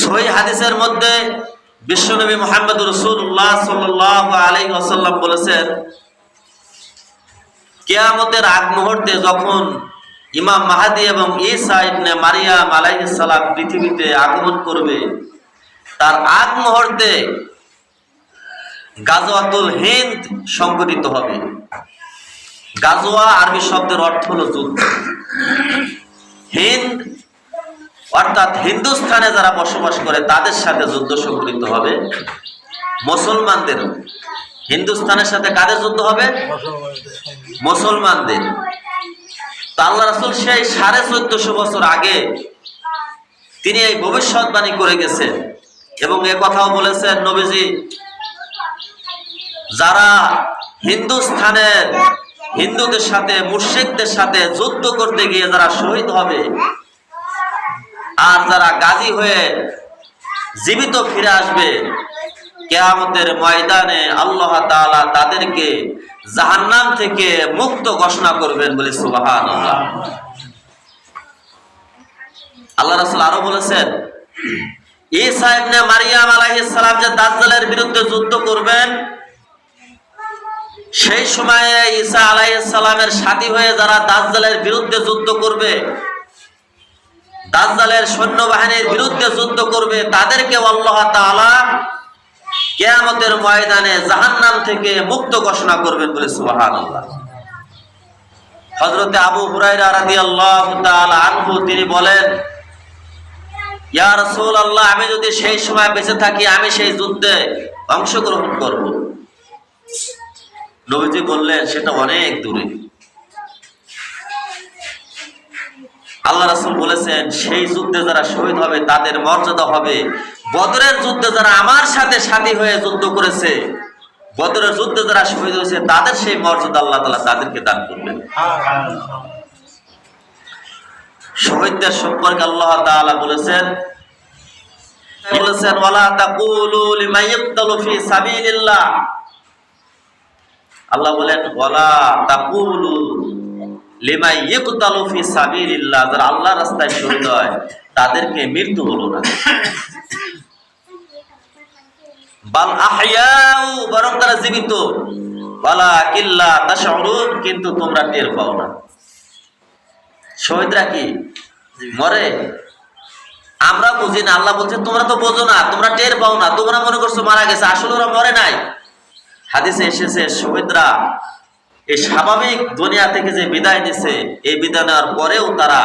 সহি হাদিসের মধ্যে বিশ্বনবী মোহাম্মদ রসুল্লাহ সাল্লাহ আলাই আসাল্লাম বলেছেন, কেয়ামতের আগ মুহূর্তে যখন ইমাম মাহাদি এবং ঈসা ইবনে মারিয়াম আলাইহিস সালাম পৃথিবীতে আগমন করবে, তার আগ মুহূর্তে গাজওয়াতুল হিন্দ সংগঠিত হবে। গাজওয়া আরবি শব্দের অর্থ হলো যুদ্ধ। হিন্দ অর্থাৎ হিন্দুস্থানে যারা বসবাস করে, তাদের সাথে যুদ্ধ সংগঠিত হবে? মুসলমানদের হিন্দুস্থানের সাথে কাদের যুদ্ধ হবে? মুসলমানদের। আল্লাহ রাসুল সেই সাড়ে চোদ্দশো বছর আগে তিনি এই ভবিষ্যৎবাণী করে গেছেন এবং এ কথাও বলেছেন, নবীজি, যারা হিন্দুস্থানের হিন্দুদের সাথে মুর্শিকদের সাথে যুদ্ধ করতে গিয়ে যারা শহীদ হবে আর যারা গাজী হয়ে জীবিত ফিরে আসবে, কেয়ামতের ময়দানে আল্লাহ তাআলা তাদেরকে জাহান্নাম থেকে মুক্ত ঘোষণা করবেন বলে সুবাহান আল্লাহ রাসূল আরও বলেছেন, ঈসা ইবনে মারিয়াম আলাইহিস সালাম যে দাজ্জালের বিরুদ্ধে যুদ্ধ করবেন, সেই সময়ে ঈসা আলাইহিস সালামের সাথী হয়ে যারা দাজ্জালের বিরুদ্ধে যুদ্ধ করবে দাজ্জালের সৈন্যবাহিনীর বিরুদ্ধে যুদ্ধ করবে তাদেরকে আল্লাহ তাআলা কেয়ামতের ময়দানে জাহান্নাম থেকে মুক্ত ঘোষণা করবেন বলে সুবহানাল্লাহ। হযরতে আবু হুরায়রা রাদিয়াল্লাহু তাআলা আনহু, তিনি বলেন, ইয়া রাসূলুল্লাহ, আমি যদি সেই সময় বেঁচে থাকি, আমি সেই যুদ্ধে অংশগ্রহণ করব। নবীজি বললেন, সেটা অনেক দূরে। আল্লাহ রাসূল বলেছেন, সেই যুদ্ধে যারা শহীদ হবে, তাদের মর্যাদা হবে। বদরের যুদ্ধে যারা আমার সাথে সাথী হয়ে যুদ্ধ করেছে, বদরের যুদ্ধে যারা শহীদ হয়েছে, তাদের সেই মর্যাদা আল্লাহ তাআলা তাদেরকে দান করবেন। শহীদদের সম্পর্কে আল্লাহ তাআলা বলেছেন বলেছেন? ওয়ালা তাকুলু লিমান ফি সাবিলিল্লাহ। আল্লাহ বলেন, ওয়ালা তাকুলু ইকতালু সাবিলিল্লাহ, যারা আল্লাহর রাস্তায় শহীদ হয়, তাদেরকে মৃত্যু হলো না। বাল বরং তারা জীবিত। ওয়ালা কিল্লা কিন্তু তোমরা টের পাও না। শহীদরা কি মরে? আমরা বুঝি না, আল্লাহ বলছে, তোমরা তো বোঝো না, তোমরা টের পাও না, তোমরা মনে করছ মারা গেছে, আসলে ওরা মরে নাই। হাদিসে এসেছে, শহীদরা এই স্বাভাবিক দুনিয়া থেকে যে বিদায় নিছে, এই বিদায় নেওয়ার পরেও তারা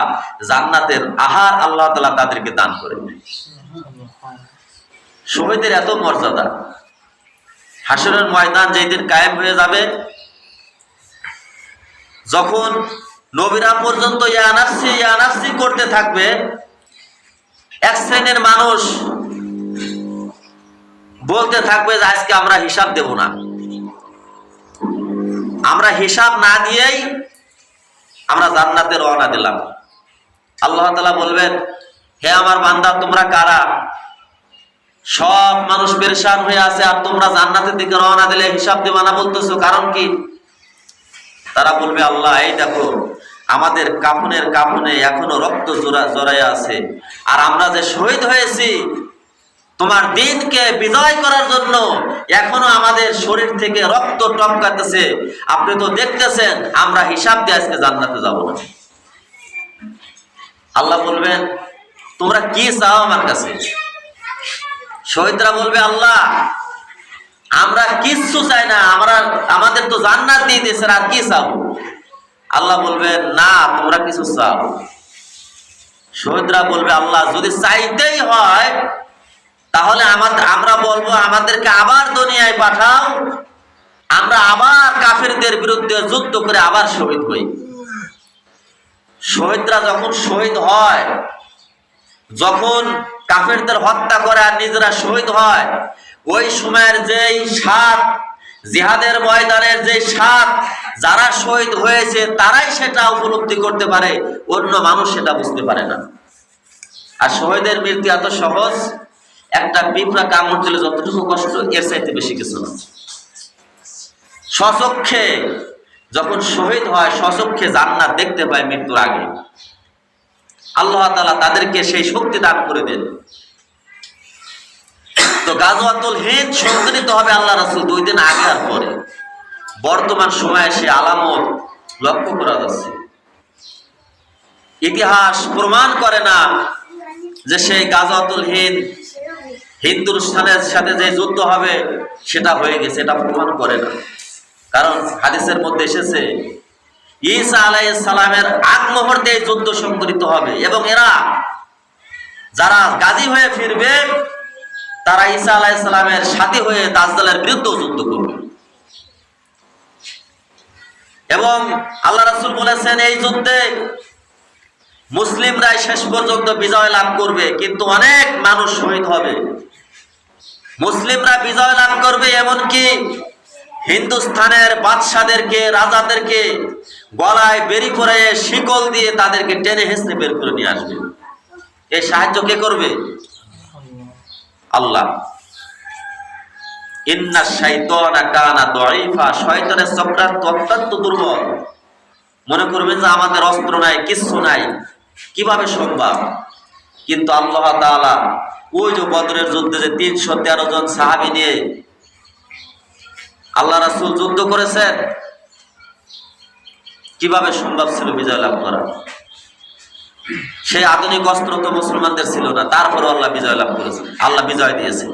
জান্নাতের আহার আল্লাহ তালা তাদেরকে দান করে শহীদের এত মর্যাদা। হাসরের ময়দান যেই দিন কায়েম হয়ে যাবে, যখন নবীরা পর্যন্ত ইয়ানাফসি ইয়ানাফসি করতে থাকবে, এক শ্রেণির মানুষ বলতে থাকবে যে, আজকে আমরা হিসাব দেব না। আমরা হিসাব না দিয়েই আমরা জান্নাতে রওনা দিলাম। আল্লাহ তালা বলবেন, হে আমার বান্দা, তোমরা কারা? সব মানুষ পেরেশান হয়ে আছে, আর তোমরা জান্নাতের দিকে রওনা দিলে হিসাব দেবা না? বলতেছো, কারণ কি? তারা বলবে, আল্লাহ, এই দেখো, আমাদের কাফনের কাফনে এখনও রক্ত জোড়া জড়াই আছে। আর আমরা যে শহীদ হয়েছি তোমার দিনকে বিজয় করার জন্য এখনও আমাদের শরীর থেকে রক্ত টপকাতেছে। আপনি তো দেখতেছেন, আমরা হিসাব দিয়ে আজকে জান্নাতে যাব না। আল্লাহ বলবেন, তোমরা কি চাও আমার কাছে? শহীদরা বলবে, আল্লাহ, আমরা কিচ্ছু চাই না, আমরা, আমাদের তো জান্নাত দিয়ে দিয়েছে, আর কি চাও? আল্লাহ বলবেন, না, তোমরা কিছু চাও শহীদরা বলবে, আল্লাহ, যদি চাইতেই হয় তাহলে আমাদের আমরা বলব আমাদেরকে আবার দুনিয়ায় পাঠাও। আমরা আবার কাফেরদের বিরুদ্ধে যুদ্ধ করে আবার শহীদ হই। শহীদরা যখন শহীদ হয়, যখন কাফেরদের হত্যা করে আর নিজেরা শহীদ হয়, ওই সময়ের যেই সাত, জিহাদের ময়দানের যে সাত, যারা শহীদ হয়েছে, তারাই সেটা উপলব্ধি করতে পারে, অন্য মানুষ সেটা বুঝতে পারে না। আর শহীদের মৃত্যু এত সহজ একটা পিঁপড়া কামড় দিলে যতটুকু কষ্ট, এর চাইতে বেশি কিছু না। স্বচক্ষে যখন শহীদ হয় স্বচক্ষে জান্নাত দেখতে পায় মৃত্যুর আগে। আল্লাহ তাআলা তাদেরকে সেই শক্তি দান করে দেন। তো গাজওয়াতুল হিন্দ সংগঠিত হবে আল্লাহ রাসূল দুই দিন আগে আর পরে। বর্তমান সময়ে সে আলামত লক্ষ্য করা যাচ্ছে। ইতিহাস প্রমাণ করে না যে সেই গাজওয়াতুল হিন্দ হিন্দুস্তানের সাথে যে যুদ্ধ হবে, সেটা হয়ে গেছে, এটা প্রমাণ করে না। কারণ হাদিসের মধ্যে এসেছে, ঈসা আলাইহিস সালামের আগ এই যুদ্ধ সংঘটিত হবে এবং এরা যারা গাজী হয়ে ফিরবে, তারা ঈসা আলাইহিস সালামের সাথী হয়ে দাজ্জালের বিরুদ্ধে যুদ্ধ করবে। এবং আল্লাহ রাসূল বলেছেন, এই যুদ্ধে মুসলিমরাই শেষ পর্যন্ত বিজয় লাভ করবে, কিন্তু অনেক মানুষ শহীদ হবে। মুসলিমরা বিজয় লাভ করবে, এমনকি হিন্দুস্থানের বাদশাদেরকে, রাজাদেরকে গলায় বেরি করে শিকল দিয়ে তাদেরকে টেনে হেসড়ে বের করে নিয়ে আসবে। এই সাহায্য কে করবে? আল্লাহ। দুর্বল। মনে করবেন যে আমাদের অস্ত্র নাই, কিচ্ছু নাই। কীভাবে সম্ভব? কিন্তু আল্লাহ তাআলা ওই যে বদরের যুদ্ধে যে তিনশো তেরো জন সাহাবি নিয়ে আল্লাহ রাসুল যুদ্ধ করেছেন, কীভাবে সম্ভব ছিল বিজয় লাভ করা? সেই আধুনিক অস্ত্র তো মুসলমানদের ছিল না তারপরে আল্লাহ বিজয় লাভ করেছে আল্লাহ বিজয় দিয়েছে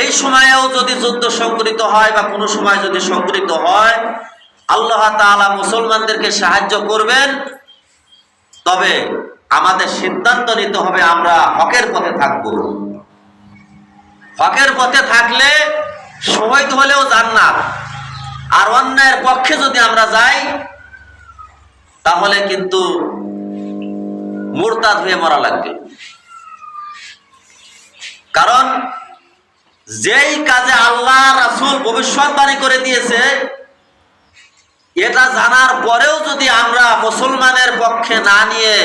এই সময়েও যদি যুদ্ধ সংঘটিত হয় বা কোনো সময় যদি সংঘটিত হয়, আল্লাহ তাআলা মুসলমানদেরকে সাহায্য করবেন, তবে আমাদের সিদ্ধান্ত নিতে হবে আমরা হকের পথে থাকব। হকের পথে থাকলে শহীদ হলেও জান্নাত। আর অন্যায়ের পক্ষে যদি আমরা যাই, তাহলে কিন্তু মুরতাদ হয়ে মরা লাগবে। কারণ যেই কাজে আল্লাহ রাসুল ভবিষ্যৎবাণী করে দিয়েছে, এটা জানার পরেও যদি আমরা মুসলমানের পক্ষে না নিয়ে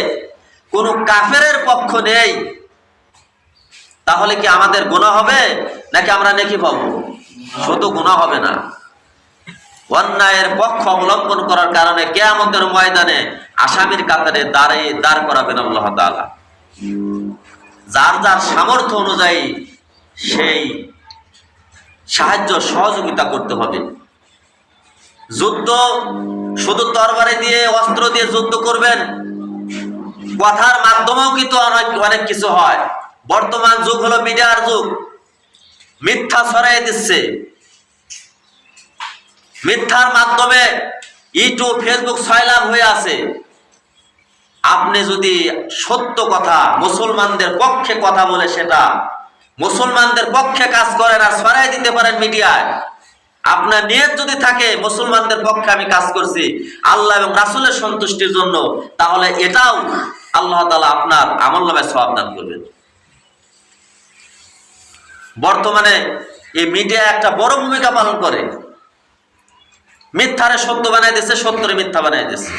কোন কাফেরের পক্ষ নেই, তাহলে কি আমাদের গুণা হবে, নাকি আমরা নেকি পাবো? শুধু গুণা হবে না। অন্যায়ের পক্ষ অবলম্বন করার কারণে কেয়ামতের ময়দানে আসামির কাতারে দাঁড়িয়ে দাঁড় করাবেন আল্লাহ তাআলা। যার যার সামর্থ্য অনুযায়ী সেই সাহায্য সহযোগিতা করতে হবে। যুদ্ধ শুধু তরবারি দিয়ে, অস্ত্র দিয়ে যুদ্ধ করবেন কথার মাধ্যমেও কিন্তু অনেক অনেক কিছু হয়। বর্তমান যুগ হলো মিডিয়ার যুগ। মিথ্যা ছড়াই দিচ্ছে। মিথ্যার মাধ্যমে ইউটিউব, ফেসবুক ছয়লাভ হয়ে আছে। আপনি যদি সত্য কথা, মুসলমানদের পক্ষে কথা বলে সেটা, মুসলমানদের পক্ষে কাজ করেন আর ছড়াই দিতে পারেন মিডিয়ায়, আপনার নিয়ত যদি থাকে, মুসলমানদের পক্ষে আমি কাজ করছি, আল্লাহ এবং রাসুলের সন্তুষ্টির জন্য, তাহলে এটাও আল্লাহ তালা আপনার আমল নামে সব দান করবেন। বর্তমানে এই মিডিয়া একটা বড় ভূমিকা পালন করে। মিথ্যারে সত্য বানাই দিচ্ছে সত্যরে মিথ্যা বানাই দিচ্ছে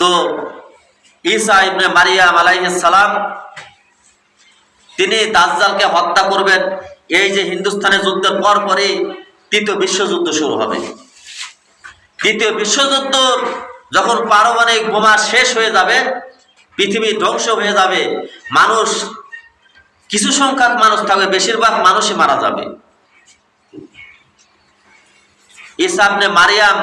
তো ঈসা ইবনে মারিয়াম সালাম, তিনি দাজ্জালকে হত্যা করবেন। এই যে হিন্দুস্তানে যুদ্ধের পর পরই তৃতীয় বিশ্বযুদ্ধ শুরু হবে। তৃতীয় বিশ্বযুদ্ধ যখন পারমাণবিক বোমা শেষ হয়ে যাবে, পৃথিবী ধ্বংস হয়ে যাবে, মানুষ, কিছু সংখ্যক মানুষ থাকবে, বেশিরভাগ মানুষই মারা যাবে। ইসাবনে মারিয়াম,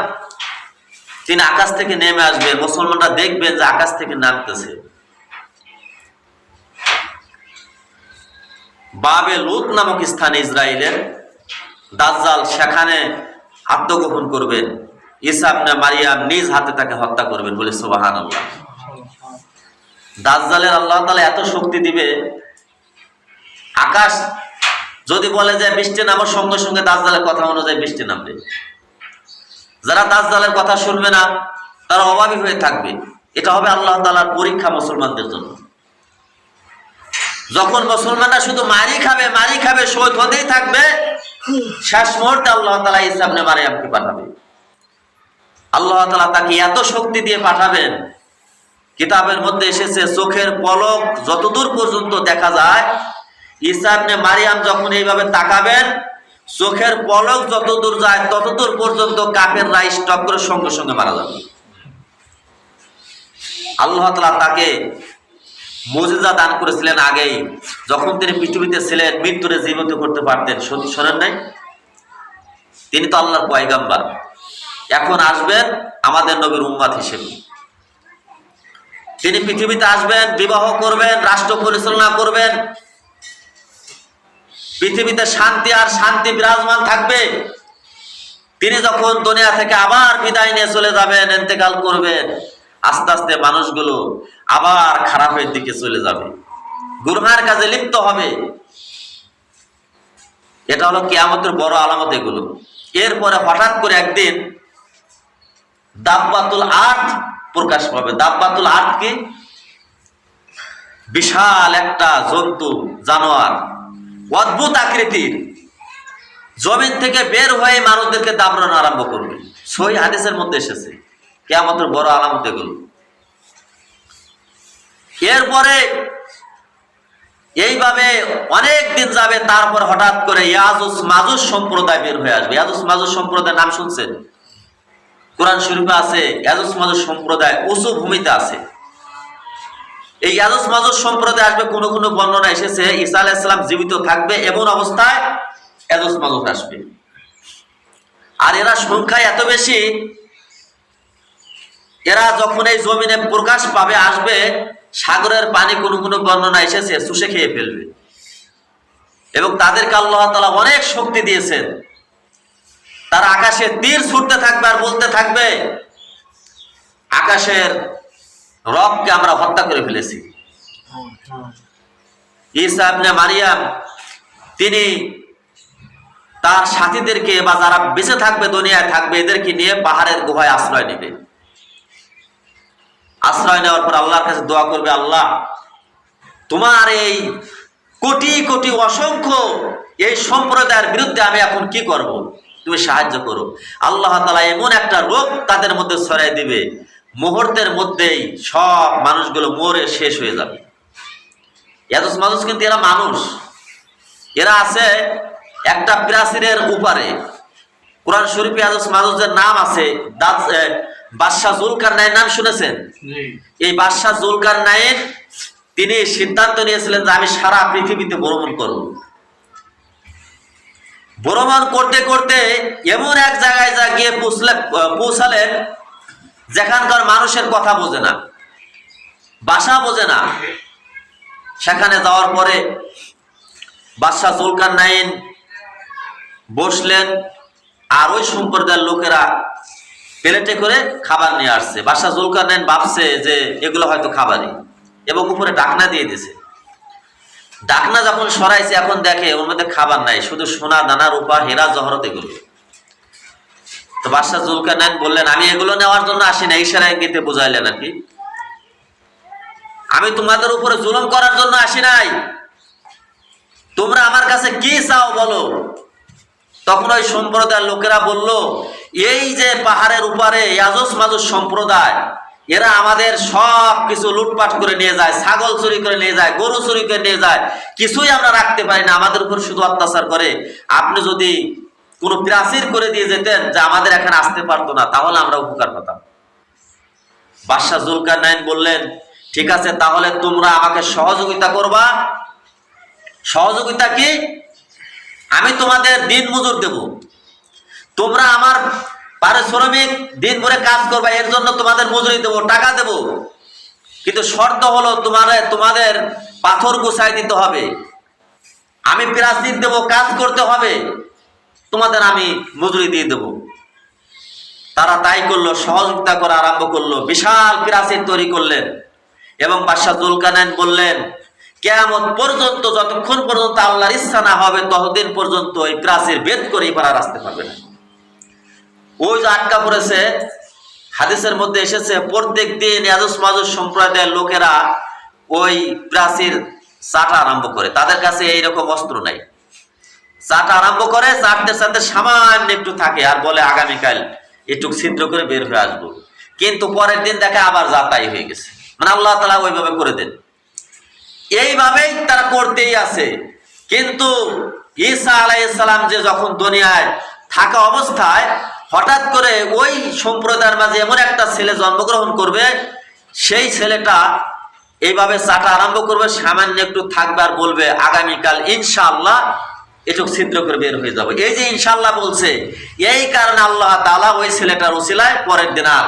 তিনি আকাশ থেকে নেমে আসবে, মুসলমানরা দেখবেন যে আকাশ থেকে নামতেছে। বাবে লুত নামক স্থানে ইসরায়েলের দাজ্জাল সেখানে আত্মগোপন করবেন। ইসাবনে মারিয়াম নিজ হাতে তাকে হত্যা করবেন বলে সুবাহান আল্লাহ দাজ্জালের আল্লাহ তালা এত শক্তি দিবে, আকাশ যদি বলে যে বৃষ্টি নামার সঙ্গে সঙ্গে দাজ্জালের কথা অনুযায়ী বৃষ্টি নামবে। যারা দাজ্জালের কথা শুনবে না, তারা অভাবী হয়ে থাকবে। এটা হবে আল্লাহ তালার পরীক্ষা মুসলমানদের জন্য। যখন মুসলমানরা শুধু মারি খাবে মারি খাবে, শহীদ হতেই থাকবে, শেষ মুহূর্তে আল্লাহ তালা ইসলামনে মারিয়ামকে পাঠাবে। আল্লাহ তালা তাকে এত শক্তি দিয়ে পাঠাবেন। কিতাবের মধ্যে এসেছে, চোখের পলক যতদূর পর্যন্ত দেখা যায় ইসাবনে মারিয়াম যখন এইভাবে তাকাবেন, চোখের পলক যতদূর যায়, ততদূর পর্যন্ত কাপের রাই স্টক করে সঙ্গে সঙ্গে মারা যাবে। আল্লাহ তালা তাকে মজিজা দান করেছিলেন আগেই। যখন তিনি পৃথিবীতে ছিলেন, মৃত্যুরে জীবিত করতে পারতেন। শোন- শোনেন নাই? তিনি তো আল্লাহর পয়গাম্বার। এখন আসবেন আমাদের নবীর উম্মাদ হিসেবে। তিনি পৃথিবীতে আসবেন, বিবাহ করবেন, রাষ্ট্র পরিচালনা করবেন। পৃথিবীতে শান্তি আর শান্তি বিরাজমান থাকবে। তিনি যখন দুনিয়া থেকে আবার বিদায় নিয়ে চলে যাবেন এতেকাল করবেন, আস্তে আস্তে মানুষগুলো আবার খারাপের দিকে চলে যাবে। গুরহার কাজে লিপ্ত হবে। এটা হলো কেয়ামতের বড় আলামত এগুলো। এরপরে হঠাৎ করে একদিন দাব্বাতুল আর্থ প্রকাশ পাবে। দাব্বাতুল আর্থ কি? বিশাল একটা জন্তু, জানোয়ার। অদ্ভুত আকৃতির। জমিন থেকে বের হয়ে মানুষদেরকে দাবড়ানো আরম্ভ করবে। সই হাদিসের মধ্যে এসেছে। কেয়ামতের বড় আলামত এগুলো। এরপরে এইভাবে অনেক দিন যাবে, তারপর হঠাৎ করে ইয়াজুস মাজুস সম্প্রদায় বের হয়ে আসবে। ইয়াজুস মাজুস সম্প্রদায়ের নাম শুনছেন? কোরআন শরীফে আছে ইয়াজুস মাজুস সম্প্রদায়, উঁচু ভূমিতে আছে। এই ইয়াজুস মাজুস সম্প্রদায় আসবে, কোনো কোনো বর্ণনা এসেছে, ঈসা আলাইহিস সালাম জীবিত থাকবে, এমন অবস্থায় ইয়াজুস মাজুস আসবে। আর এরা সংখ্যায় এত বেশি, এরা যখন এই জমিনে প্রকাশ পাবে, আসবে, সাগরের পানি কোনো কোনো বর্ণনা এসেছে চুষে খেয়ে ফেলবে। এবং তাদেরকে আল্লাহ তালা অনেক শক্তি দিয়েছেন। তারা আকাশে তীর ছুটতে থাকবে আর বলতে থাকবে, আকাশের রবকে আমরা হত্যা করে ফেলেছি। মারিয়াম, তিনি তার সাথীদেরকে বা যারা বেঁচে থাকবে দুনিয়ায় থাকবে, এদেরকে নিয়ে পাহাড়ের গুহায় আশ্রয় নেবে। আশ্রয় নেওয়ার পর আল্লাহর কাছে দোয়া করবে, আল্লাহ, তোমার এই কোটি কোটি অসংখ্য এই সম্প্রদায়ের বিরুদ্ধে আমি এখন কি করব? তুমি সাহায্য করো। আল্লাহ তালা এমন একটা রোগ তাদের মধ্যে ছড়াই দিবে মুহূর্তের মধ্যেই সব মানুষগুলো মরে শেষ হয়ে যাবে। এত মানুষ কিন্তু এরা মানুষ। এরা আছে একটা প্রাচীরের উপরে। কোরআন শরীফে আজস মানুষের নাম আছে বাদশাহ জুলকার নাইন নাম শুনেছেন? এই বাদশাহ জুলকার নাইন তিনি সিদ্ধান্ত নিয়েছিলেন যে আমি সারা পৃথিবীতে ভ্রমণ করব। ভ্রমণ করতে করতে এমন এক জায়গায় যা গিয়ে পৌঁছলে পৌঁছালেন যেখানকার মানুষের কথা বোঝে না বাসা বোঝে না। সেখানে যাওয়ার পরে বাদশাহ জুলকার নাইন বসলেন আর ওই সম্প্রদায়ের লোকেরা প্লেটে করে খাবার নিয়ে আসছে। বাদশাহ জুলকার নাইন ভাবছে যে এগুলো হয়তো খাবারই এবং উপরে ডাকনা দিয়ে দিছে ডাকনা যখন সরাইছে, এখন দেখে ওর মধ্যে খাবার নাই, শুধু সোনা, দানা, রূপা, হেরা, জহরত এগুলো। তো বাদশাহ জুলকার নাইন বললেন, আমি এগুলো নেওয়ার জন্য আসি না ইশারা ইঙ্গিতে বুঝাইলেন আর কি আমি তোমাদের উপরে জুলুম করার জন্য আসি নাই। তোমরা আমার কাছে কি চাও বলো? তখন ওই সম্প্রদায়ের লোকেরা বলল, এই যে পাহাড়ের উপরে ইয়াজস মাজুস সম্প্রদায় এরা আমাদের সব কিছু লুটপাট করে নিয়ে যায়, ছাগল চুরি করে নিয়ে যায়, গরু চুরি করে নিয়ে যায়। কিছুই আমরা রাখতে পারি না, আমাদের উপর শুধু অত্যাচার করে। আপনি যদি কোনো প্রাচীর করে দিয়ে যেতেন যে আমাদের এখানে আসতে পারতো না, তাহলে আমরা উপকার পেতাম বাদশাহ জুলকার নাইন বললেন, ঠিক আছে, তাহলে তোমরা আমাকে সহযোগিতা করবা। সহযোগিতা কি? আমি তোমাদের দিন মজুর দেব। তোমরা আমার পারিশ্রমিক দিন ভরে কাজ করবা, এর জন্য তোমাদের মজুরি দেবো, টাকা দেব। কিন্তু শর্ত হলো তোমার তোমাদের পাথর গুছাই দিতে হবে। আমি প্রাচীর দেব, কাজ করতে হবে। তোমাদের আমি মজুরি দিয়ে দেব। তারা তাই করল, সহযোগিতা করা আরম্ভ করল, বিশাল প্রাচীর তৈরি করলেন। এবং বাদশাহ জুলকানাইন বললেন, কেয়ামত পর্যন্ত, যতক্ষণ পর্যন্ত আল্লাহর ইচ্ছা না হবে, ততদিন পর্যন্ত এই প্রাচীর ভেদ করে এবার আসতে পারবে না। ওই যে আটকা পড়েছে, হাদিসের মধ্যে এসেছে, প্রত্যেক দিন ইয়াজুস সম্প্রদায়ের লোকেরা ওই প্রাচীর চাটা আরম্ভ করে। তাদের কাছে এইরকম অস্ত্র নাই। চাটা আরম্ভ করে চাটতে চাটতে সামান্য একটু থাকে আর বলে, আগামীকাল একটু ছিদ্র করে বের হয়ে আসব। কিন্তু পরের দিন দেখে আবার যাতাই হয়ে গেছে। মানে আল্লাহ তালা ওইভাবে করে দেন। এইভাবেই তারা করতেই আছে। কিন্তু ঈসা আলাইসালাম যে যখন দুনিয়ায় থাকা অবস্থায় হঠাৎ করে ওই সম্প্রদায়ের মাঝে এমন একটা ছেলে জন্মগ্রহণ করবে, সেই ছেলেটা এইভাবে চাটা আরম্ভ করবে, সামান্য একটু থাকবে আর বলবে, আগামীকাল ইনশাআল্লাহ এটুক ছিদ্র করে বের হয়ে যাবে। এই যে ইনশাআল্লাহ বলছে, এই কারণে আল্লাহ তাআলা ওই ছেলেটার উসিলায় পরের দিন আর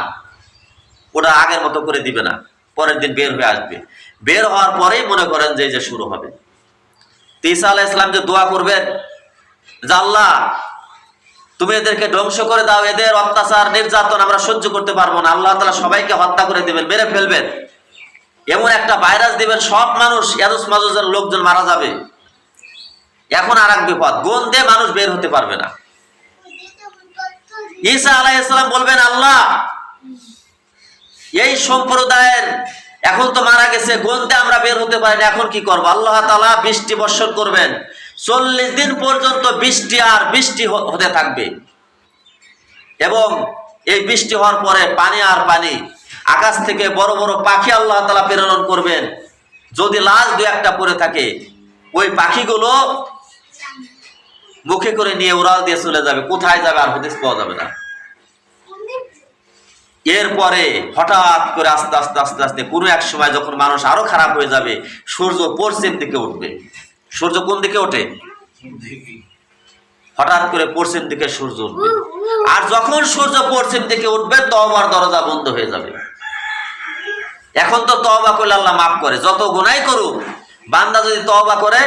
ওটা আগের মতো করে দিবে না, পরের দিন বের হয়ে আসবে। বের হওয়ার পরেই মনে করেন যে যে শুরু হবে। তিসা আলাহ ইসলাম যে দোয়া করবেন, যে আল্লাহ তুমি এদেরকে ধ্বংস করে দাও, এদের অত্যাচার, নির্যাতন আমরা সহ্য করতে পারব না। আল্লাহ তালা সবাইকে হত্যা করে দেবেন, মেরে ফেলবেন। এমন একটা ভাইরাস দিবেন, সব মানুষ ইয়াদুস মাজুজের লোকজন মারা যাবে। এখন আর এক বিপদ গন্ধে মানুষ বের হতে পারবে না। ঈসা আলাহ ইসলাম বলবেন, আল্লাহ, এই সম্প্রদায়ের এখন তো মারা গেছে গন্ধে আমরা বের হতে পারি এখন কি করব? আল্লাহ তালা বৃষ্টি বর্ষণ করবেন। চল্লিশ দিন পর্যন্ত বৃষ্টি আর বৃষ্টি হতে থাকবে। এবং এই বৃষ্টি হওয়ার পরে পানি আর পানি, আকাশ থেকে বড় বড় পাখি আল্লাহ তালা প্রেরণ করবেন। যদি লাশ দু একটা পড়ে থাকে, ওই পাখিগুলো মুখে করে নিয়ে উড়াল দিয়ে চলে যাবে, কোথায় যাবে আর হদিস পাওয়া যাবে না। এরপরে হঠাৎ করে আস্তে আস্তে আস্তে আস্তে কোনো এক সময় যখন মানুষ আরও খারাপ হয়ে যাবে, সূর্য পশ্চিম দিকে উঠবে। সূর্য কোন দিকে ওঠে? হঠাৎ করে পশ্চিম দিকে সূর্য উঠবে। আর যখন সূর্য পশ্চিম দিকে উঠবে তবার দরজা বন্ধ হয়ে যাবে। এখন তো তবা করলে আল্লাহ মাফ করে। যত গুনাই করুক বান্দা যদি তবা করে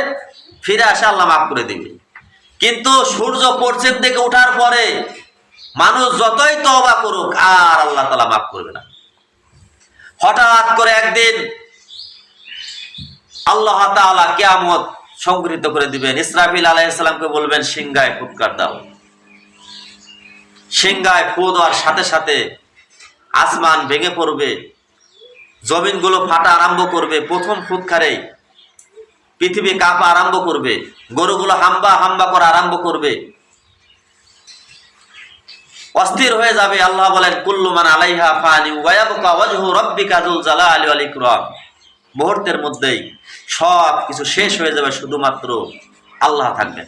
ফিরে আসে আল্লাহ মাফ করে দিবে। কিন্তু সূর্য পশ্চিম দিকে ওঠার পরে মানুষ যতই তবা করুক আর আল্লাহ তালা মাফ করবে না। হঠাৎ করে একদিন আল্লাহ তাআলা কিয়ামত সংগৃহীত করে দিবেন। ইসরাফিল আলাইহিসসালামকে বলবেন সিংগায় ফুৎকার দাও। সিংগায় ফু দেওয়ার সাথে সাথে আসমান ভেঙে পড়বে, জমিনগুলো ফাটা আরম্ভ করবে, প্রথম ফুৎকারেই পৃথিবী কাঁপা আরম্ভ করবে, গরুগুলো হাম্বা হাম্বা করা আরম্ভ করবে। অস্থির হয়ে যাবে, আল্লাহ বলেন, কুল্লু মান আলাইহা ফানি ওয়ায়াবকা ওয়াজহু রাব্বিকা যুল জালালি ওয়াল ইকরাম। মুহূর্তের মধ্যেই সব কিছু শেষ হয়ে যাবে শুধুমাত্র আল্লাহ থাকবেন।